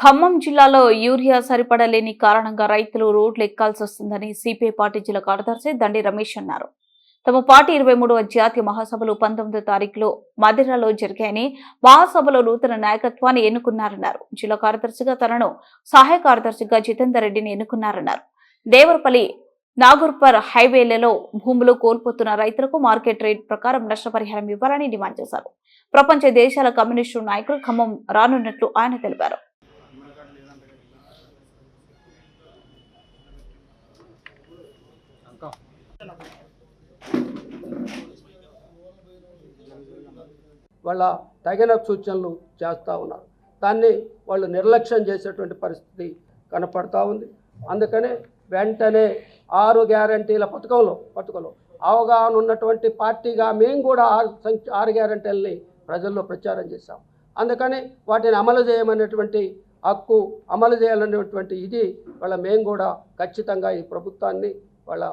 ఖమ్మం జిల్లాలో యూరియా సరిపడలేని కారణంగా రైతులు రోడ్లు ఎక్కాల్సి వస్తుందని సిపిఐ పార్టీ జిల్లా కార్యదర్శి దండి రమేష్ అన్నారు. తమ పార్టీ ఇరవై మూడవ జాతీయ మహాసభలు పంతొమ్మిదో తారీఖులో మదిరలో జరిగాయని మహాసభలో నూతన నాయకత్వాన్ని ఎన్నుకున్నారన్నారు. జిల్లా కార్యదర్శిగా తనను సహాయ కార్యదర్శిగా జితేందర్ రెడ్డిని ఎన్నుకున్నారన్నారు. దేవరపల్లి నాగూర్పర్ హైవేలలో భూములు కోల్పోతున్న రైతులకు మార్కెట్ రేట్ ప్రకారం నష్టపరిహారం ఇవ్వాలని డిమాండ్ చేశారు. ప్రపంచ దేశాల కమ్యూనిస్టు నాయకులు ఖమ్మం రానున్నట్లు ఆయన తెలిపారు. వాళ్ళ తగిన సూచనలు చేస్తూ ఉన్నారు దాన్ని వాళ్ళు నిర్లక్ష్యం చేసేటువంటి పరిస్థితి కనపడతా ఉంది. అందుకనే వెంటనే ఆరు గ్యారంటీల పథకంలో పథకంలో అవగాహన ఉన్నటువంటి పార్టీగా మేము కూడా ఆరు సంఖ్య ఆరు గ్యారంటీలని ప్రజల్లో ప్రచారం చేశాం. అందుకని వాటిని అమలు చేయమనేటువంటి హక్కు అమలు చేయాలనేటువంటి ఇది వాళ్ళ మేము కూడా ఖచ్చితంగా ఈ ప్రభుత్వాన్ని వాళ్ళ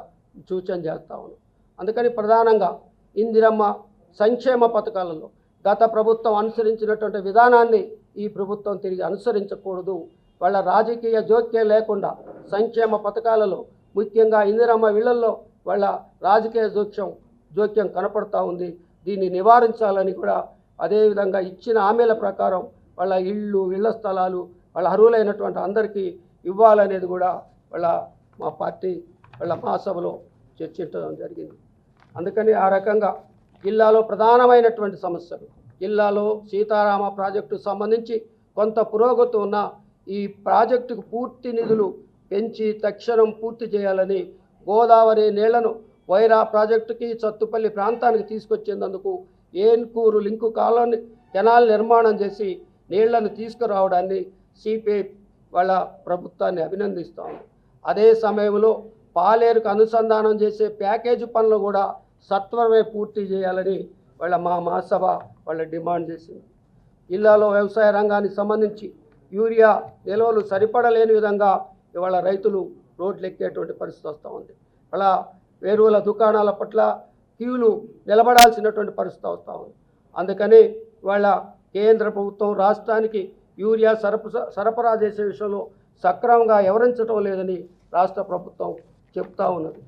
సూచన చేస్తా ఉన్నాం. అందుకని ప్రధానంగా ఇందిరమ్మ సంక్షేమ పథకాలలో గత ప్రభుత్వం అనుసరించినటువంటి విధానాన్ని ఈ ప్రభుత్వం తిరిగి అనుసరించకూడదు. వాళ్ళ రాజకీయ జోక్యం లేకుండా సంక్షేమ పథకాలలో ముఖ్యంగా ఇందిరమ్మ ఇళ్ళలో వాళ్ళ రాజకీయ జోక్యం జోక్యం కనపడతా ఉంది. దీన్ని నివారించాలని కూడా అదేవిధంగా ఇచ్చిన హామీల ప్రకారం వాళ్ళ ఇళ్ళు ఇళ్ళ స్థలాలు వాళ్ళ అర్హులైనటువంటి అందరికీ ఇవ్వాలనేది కూడా వాళ్ళ మా పార్టీ వాళ్ళ మహాసభలో చర్చించడం జరిగింది. అందుకని ఆ రకంగా జిల్లాలో ప్రధానమైనటువంటి సమస్యలు జిల్లాలో సీతారామ ప్రాజెక్టు సంబంధించి కొంత పురోగతి ఉన్న ఈ ప్రాజెక్టుకు పూర్తి నిధులు పెంచి తక్షణం పూర్తి చేయాలని గోదావరి నీళ్ళను వైరా ప్రాజెక్టుకి సత్తుపల్లి ప్రాంతానికి తీసుకొచ్చేందుకు ఏన్కూరు లింకు కాలనీ కెనాల్ నిర్మాణం చేసి నీళ్ళను తీసుకురావడాన్ని సిపిఐ వాళ్ళ ప్రభుత్వాన్ని అభినందిస్తాము అదే సమయంలో పాలేరుకు అనుసంధానం చేసే ప్యాకేజీ పనులు కూడా సత్వరమే పూర్తి చేయాలని వాళ్ళ మా మహాసభ వాళ్ళ డిమాండ్ చేసింది. జిల్లాలో వ్యవసాయ రంగానికి సంబంధించి యూరియా నిల్వలు సరిపడలేని విధంగా ఇవాళ రైతులు రోడ్లు ఎక్కేటువంటి పరిస్థితి వస్తూ ఉంది. అలా వేరువుల దుకాణాల పట్ల క్యూలు నిలబడాల్సినటువంటి పరిస్థితి వస్తూ ఉంది. అందుకని ఇవాళ కేంద్ర ప్రభుత్వం రాష్ట్రానికి యూరియా సరఫ సరఫరా చేసే విషయంలో సక్రమంగా వివరించడం లేదని రాష్ట్ర ప్రభుత్వం చెప్తా ఉన్నది